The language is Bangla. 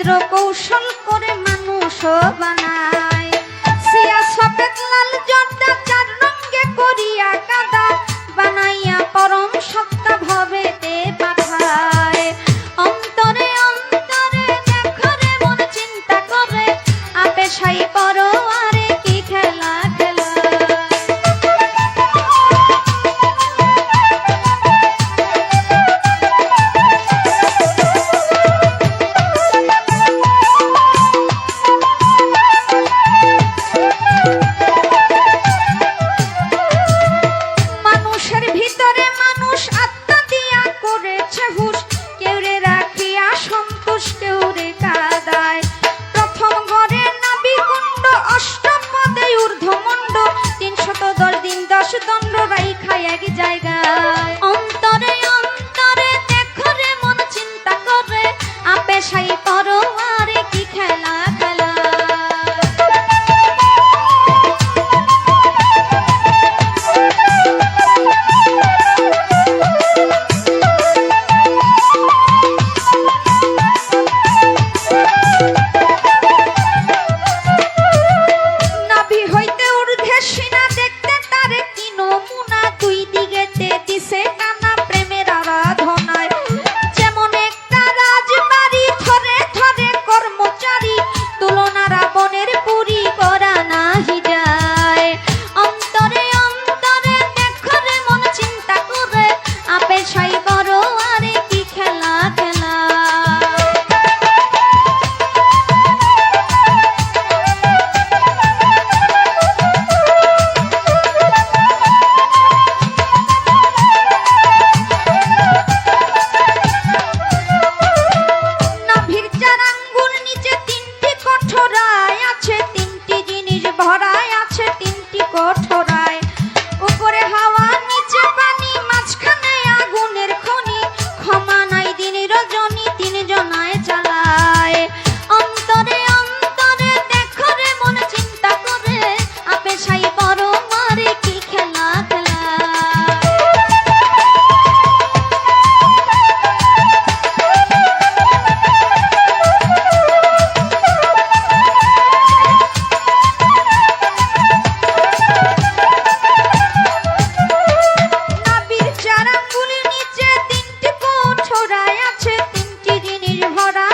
করে কৌশল করে মানুষ বানায়। সিয়া সফেদ, লাল, জর্দা, চার রঙ্গে করিয়া কাদা বানাইয়া পরম সত্তা ভবেতে পাঠায়। অন্তরে অন্তরে দেখরে মন চিন্তা করে আপে জায়গায় ভরা